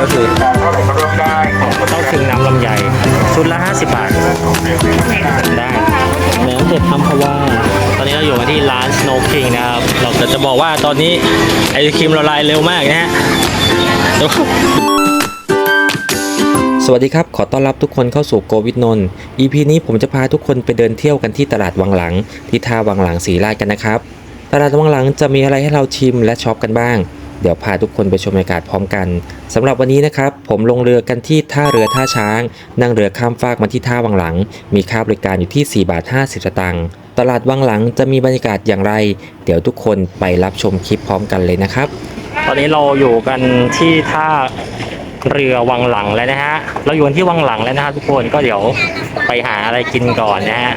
ก็คือเต้าถึงน้ำลำไยชุดละ 50 บาทได้แหนมเห็ดทำพะว่า ตอนนี้เราอยู่กันที่ร้าน Snow King นะครับ เราจะจะบอกว่าตอนนี้ไอศครีมละลายเร็วมากนะฮะเดี๋ยวสวัสดีครับ ขอต้อนรับทุกคนเข้าสู่โกวิดนนท์ EP นี้ผมจะพาทุกคนไปเดินเที่ยวกันที่ตลาดวังหลัง ที่ท่าวังหลังศรีราชกันนะครับ ตลาดวังหลังจะมีอะไรให้เราชิมและช็อปกันบ้าง เดี๋ยวพาทุกคนไปชมบรรยากาศพร้อมกันสำหรับวันนี้นะครับ ผมลงเรือกันที่ท่าเรือท่าช้าง นั่งเรือข้ามฟากมาที่ท่าวังหลัง มีค่าบริการอยู่ที่ 4 บาท 50สตางค์ตลาดวังหลังจะมีบรรยากาศอย่างไร เดี๋ยวทุกคนไปรับชมคลิปพร้อมกันเลยนะครับ ตอนนี้เราอยู่กันที่ท่าเรือวังหลังแล้วนะฮะ เราอยู่กันที่วังหลังแล้วนะครับทุกคนก็เดี๋ยวไปหาอะไรกินก่อนนะฮะ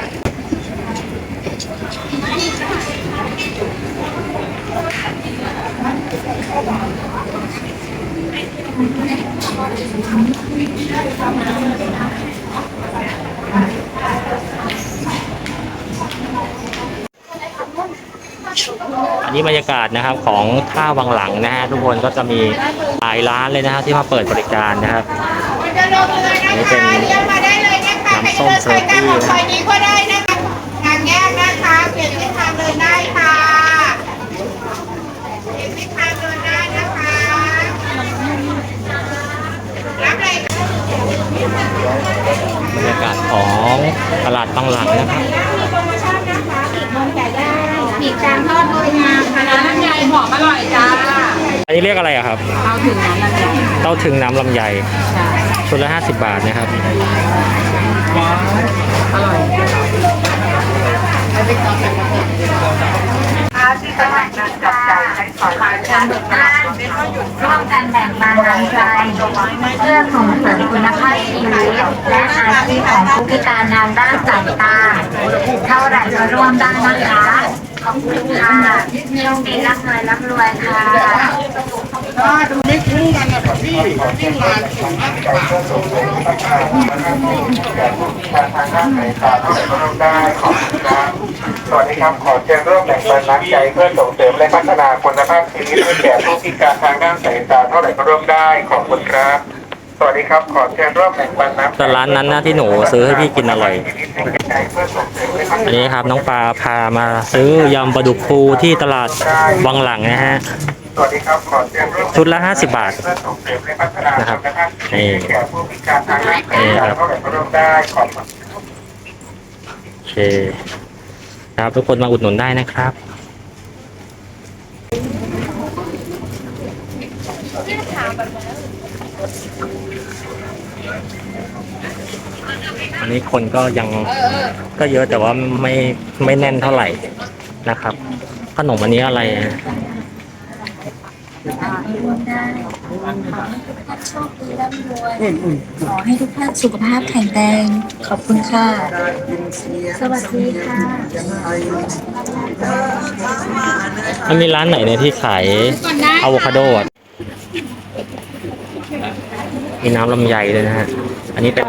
อันนี้บรรยากาศนะครับของท่าวังหลังนะฮะทุกคนก็จะมีหลายร้านเลยนะฮะที่มาเปิดบริการนะครับนนี้เป็นมาได้เลยนะคะน้ำส้มเซอร์ตี้ของซอยนี้ก็ได้นะคะทางแยกนะคะเปลี่ยนเส้นทางเดินได้ค่ะเปลี่ยนเส้นทางเดินได้นะคะรับเลย บรรยากาศของตลาดวังหลังนะครับ มีโปรโมชั่นนะคะปีกนมไก่ได้ปีกจานทอดโรยงาคณะน้ำใหญ่ห อมอร่อยจ้า อันนี้เรียกอะไรอะครับ เอาถึงน้ำลำไยเต้าถึงน้ำลำไยชุดละ 50 บาทนะครับอาที่ตลาดนัดจับใจใช้สอยขายกันร่วมกันแบ่งปันน้ำใจเพื่อส่งเสริมคุณภาพชีวิตและอาชีพของผู้พิการทางด้านสายตา เท่าไหร่ก็ร่วมได้นะคะ ขอบคุณค่ะโชคดีรับรวยรับรวยค่ะดูไม่คุ้มกันนะพี่ที่ร้านสองห้าสิบบาทสวัสดีครับขอเชิญร่วมแบ่งปันน้ำใจเพื่อส่งเสริมและพัฒนาคุณภาพชีวิตให้แก่ผู้พิการทางด้านสายตาเท่าไหร่ก็ร่วมได้ขอบคุณครับ สวัสดีครับ ขอเชิญร่วมแบ่งปันน้ำใจแต่ร้านนั้นนะที่หนูซื้อให้พี่กินอร่อยเพื่อส่งเสริมและพัฒอันนานี้ครับน้องปลาพามาซื้อยำปลาดุกฟูที่ตลาดวังหลังนะฮะสวัสดีครับ ขอเชิญร่วมชุดละ50บาทเพื่อส่งเสริมและพัฒนานะครับคุณภาพชีวิตให้แก่ผู้พิการทางด้านสายตาเท่าไหร่ก็ร่วมได้ขอบคุณโอเคครับทุกคนมาอุดหนุนได้นะครับ อันนี้คนก็ยังก็เยอะแต่ว่าไม่ไม่แน่นเท่าไหร่นะครับ ขนมอันนี้อะไรอะโชคดีร่ำรวยขอให้ทุกท่านสุขภาพแข็งแรง ขอบคุณค่ะ สวัสดีค่ะ มันมีร้านไหนเนี่ยที่ขายอะโวคาโดอะมีน้ำลำไยเลยนะฮะ อันนี้เป็น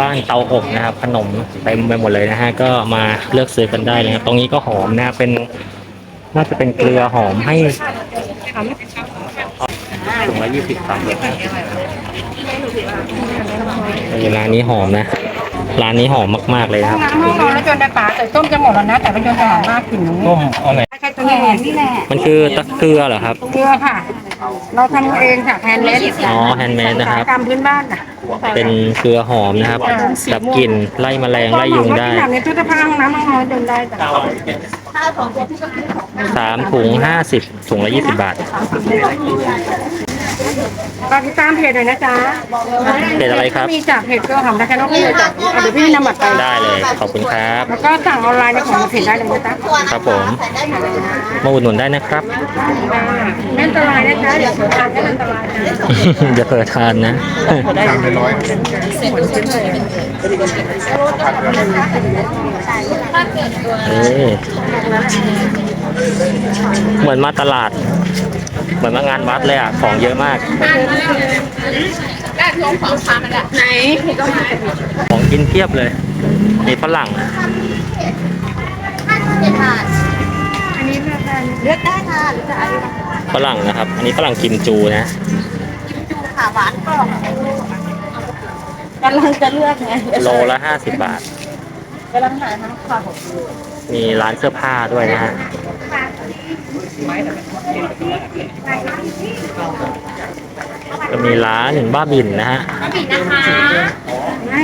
บ้านเตาอบนะครับ ขนมเต็มไปหมดเลยนะฮะก็มาเลือกซื้อกันได้เลยครับตรงนี้ก็หอมนะเป็นน่าจะเป็นเกลือหอมให้ถุงละยี่สิบสามเลยร้านนี้หอมนะ ร้านนี้หอมมากๆเลยครับน้ำห้องนอนแล้วจนได้ปลาแต่ต้มจะหมดแล้วนะ แต่เป็นจนจะหอมมากกลิ่นนี้ต้มเอาไหนแค่ตัวนี้นี่แหละมันคือตะเกลือเหรอครับ เกลือค่ะ เราทำเองค่ะแฮนด์เมดอ๋อ handmade นะครับกรรมพื้นบ้านน่ะเป็นเกลือหอมนะครับดับกลิ่นไล่แมลงไล่ยุงได้ที่แบบในตู้เสื้อผ้าห้องน้ำห้องนอนจนได้แต่สามถุงห้าสิบถุงละยี่สิบบาท ฝากติดตามเพจหน่อยนะจ๊ะเพจอะไรครับ มีจากเพจเกลือหอมนะคะน้องพี่เลยจ้ะเอาเดี๋ยวพี่นำบัตรไปได้เลยขอบคุณครับ แล้วก็สั่งออนไลน์ในของเพจได้เลยนะจ๊ะครับผมมาอุดหนุนได้นะครับไม่อันตรายนะจ๊ะเดี๋ยวทานไม่อันตรายนะอย่าเปิดทานนะเอ้ยเหมือนมาตลาด เหมือนมางานวัดเลยอะ ของเยอะมากของกินเพียบเลย มีฝรั่งเลือกได้ค่ะหรือจะอะไรฝรั่งนะครับ อันนี้ฝรั่งกิมจูนะค่ะหวานกรอบกำลังจะเลือกไงโลละห้าสิบบาท กำลังหาน้ำค่ะมีร้านเสื้อผ้าด้วยนะฮะ ก็มีร้านบ้าบินนะฮะ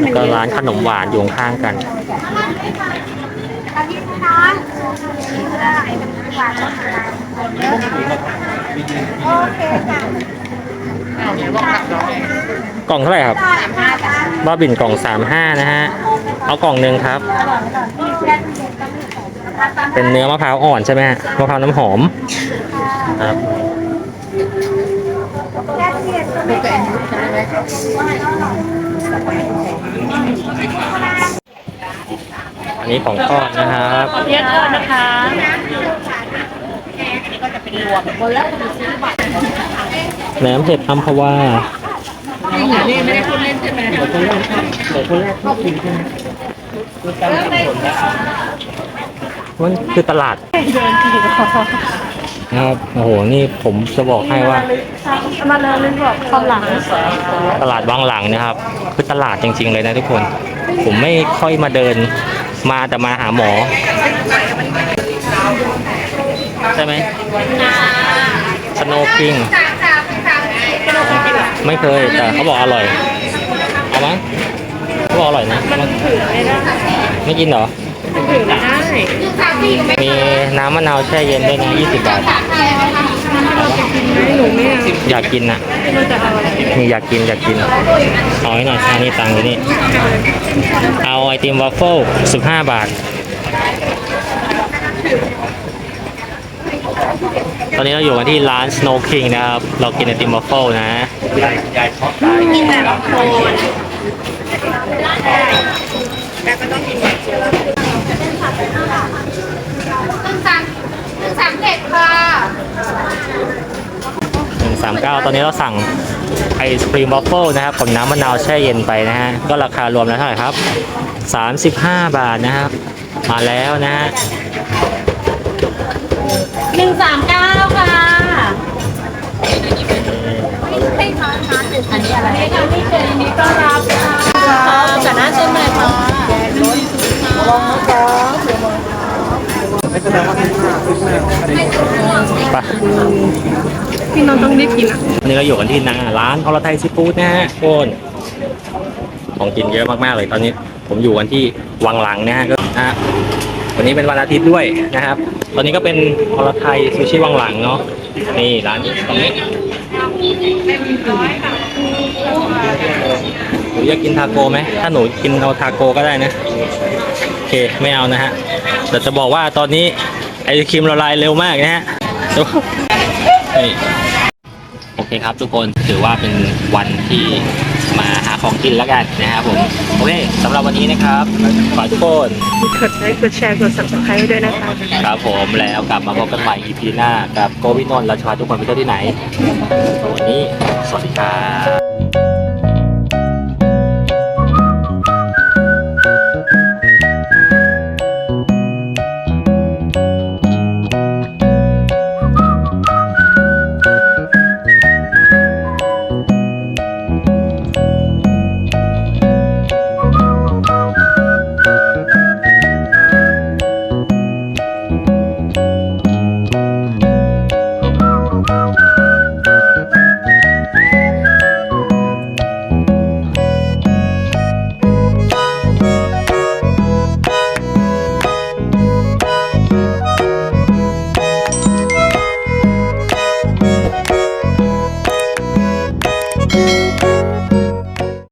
แล้วก็ร้านขนมหวานอยู่ข้างๆกันกล่องเท่าไหร่ครับ บ้าบินกล่องสามห้านะฮะ เอากล่องหนึ่งครับ เป็นเนื้อมะพร้าวอ่อนใช่ไหมฮะ มะพร้าวน้ำหอมครับ อันนี้ของทอดนะครับเรียกทอดนะคะแหนมเผ็ดอัมพวานี่ไม่ได้พูดเล่นใช่ไหมมันคือตลาดเดินทีก็ นะครับโอ้โหนี่ผมจะบอกให้ว่า มาเลยเลยบอกความหลังตลาดบางหลังนะครับคือตลาดจริง ๆ เลยนะทุกคน ผมไม่ค่อยมาเดินมาแต่มาหาหมอ ใช่ไหมสโนว์คิงไม่เคยแต่เขาบอกอร่อย เอามั้ยเขาบอกอร่อยนะ มันถือไม่ได้ไม่กินเหรอถือไม่ได้ มีน้ำมะนาวแช่เย็นด้วยนะ20 บาท อยากกินอะมีอยากกินอยากกิน เอาให้หน่อยนี่ตังค์อยู่นี่ เอาไอติมวอฟเฟิล15 บาท ตอนนี้เราอยู่กันที่ร้าน Snow King นะครับ เรากินไอติมวอฟเฟิลนะกินแบบโคน139ตอน นี้เราสั่งไอศครีมวอฟเฟิลนะครับกับน้ำมะนาวแช่เย็นไปนะฮะ ก็ราคารวมแล้วเท่าไหร่ครับ35บาทนะครับ มาแล้วนะฮะหนึ่งสามเก้าค่ะอันนี้อะไรอันนี้เป็นนี้ต้อนรับค่ะกับ ไปพี่น้องต้องรีบกินอะวันนี้เราอยู่กันที่นาร้านอรไทยซีฟู้ดนะฮะทุกคนของกินเยอะมากๆเลยตอนนี้ ผมอยู่กันที่วังหลังนะฮะก็นะฮะวันนี้เป็นวันอาทิตย์ด้วยนะครับ ตอนนี้ก็เป็นอรไทยซูชิวังหลังเนาะนี่ร้านนี้ตรงนี้หนูอยากกินทาโก้ไหมถ้าหนูกินเอาทาโก้ก็ได้นะโอ เคไม่เอานะฮะแต่จะบอกว่าตอนนี้ไอศครีมละลายเร็วมากนะฮะดูนี่โอเคครับทุกคนถือว่าเป็นวันที่มาหาของกินแล้วกันนะครับผมโอเคสำหรับวันนี้นะครับขอให้ทุกคนกดไลค์กดแชร์กด subscribe ด้วยนะคะครับผมแล้วกลับมาพบกันใหม่ EP หน้ากับโกวินนท์เราจะพาทุกคนไปเที่ยวที่ไหนวันนี้สวัสดีครับ